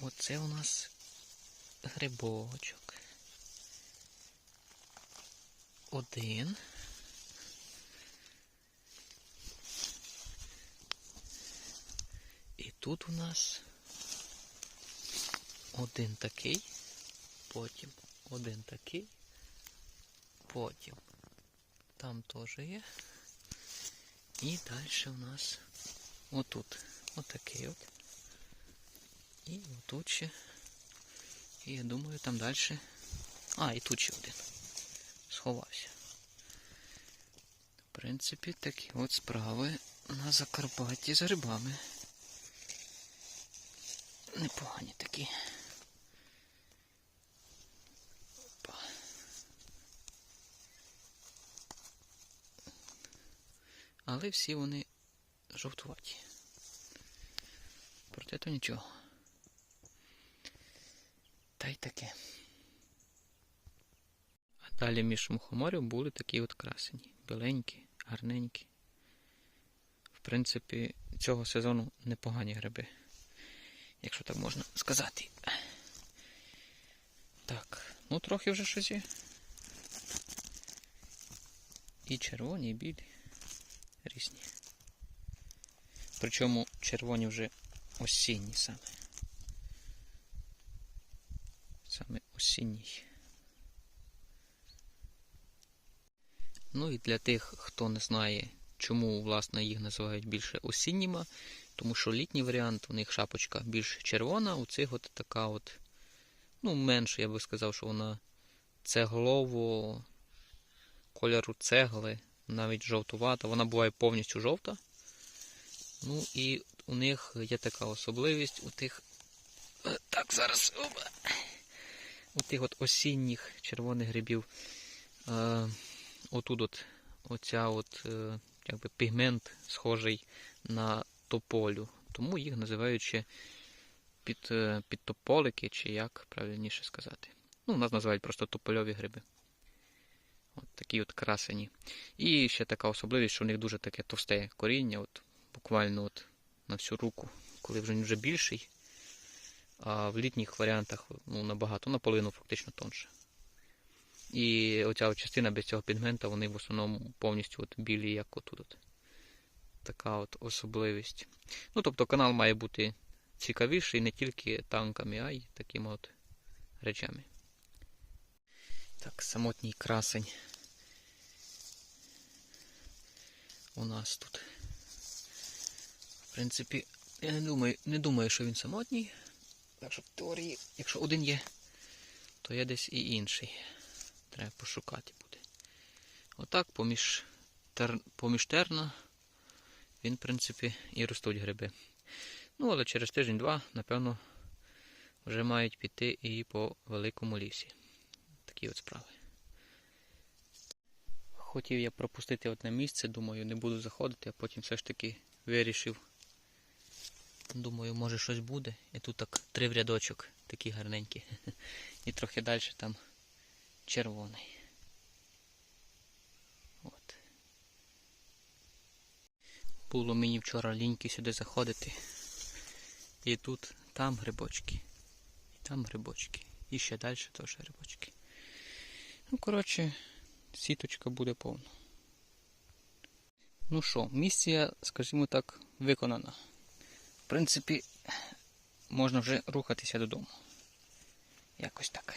Оце у нас грибочок. Один. І тут у нас один такий, потім один такий, потім там теж є. І далі у нас отут отакий от. І отут ще. І я думаю, там далі. А, і тут ще один. Сховався. В принципі, такі от справи на Закарпатті з грибами. Непогані такі. Опа. Але всі вони жовтуваті. Проте то нічого. Таке. А далі між мухоморів були такі от красені. Біленькі, гарненькі. В принципі, цього сезону непогані гриби. Якщо так можна сказати. Так, ну трохи вже щось є. І червоні, і білі. Різні. Причому червоні вже осінні саме. Саме осінній. Ну і для тих, хто не знає, чому власне їх називають більше осінніми, тому що літній варіант, у них шапочка більш червона, у цих от така от, ну, менше, я би сказав, що вона цеглово кольору цегли, навіть жовтувата, вона буває повністю жовта. Ну і у них є така особливість у тих. Е, Так, зараз. Опа. У тих от осінніх червоних грибів. Е, отут от оця от, е, якби пігмент схожий на тополю. Тому їх називають ще під, е, підтополики, чи як правильніше сказати. Ну, у нас називають просто топольові гриби. От такі от красені. І ще така особливість, що у них дуже таке товсте коріння, от буквально от на всю руку, коли вже він вже більший. А в літніх варіантах ну, набагато, наполовину фактично тонше. І оця частина без цього пігмента, вони в основному повністю от білі, як отут. От. Така от особливість. Ну, тобто канал має бути цікавіший не тільки танками, а й такими от речами. Так, самотній красень. У нас тут. В принципі, я не думаю, не думаю, що він самотній. Так що в теорії, якщо один є, то є десь і інший. Треба пошукати буде. Отак поміж, тер, поміж терна він, в принципі, і ростуть гриби. Ну, але через тиждень-два, напевно, вже мають піти і по великому лісі. Такі от справи. Хотів я пропустити одне місце, думаю, не буду заходити, а потім все ж таки вирішив. Думаю, може щось буде. І тут так три в рядочок, такі гарненькі. І трохи далі там червоний. От. Було мені вчора ліньки сюди заходити. І тут там грибочки. І там грибочки. І ще далі теж грибочки. Ну, коротше, сіточка буде повна. Ну що, місія, скажімо так, виконана. Принципі, можна вже рухатися додому. Якось так.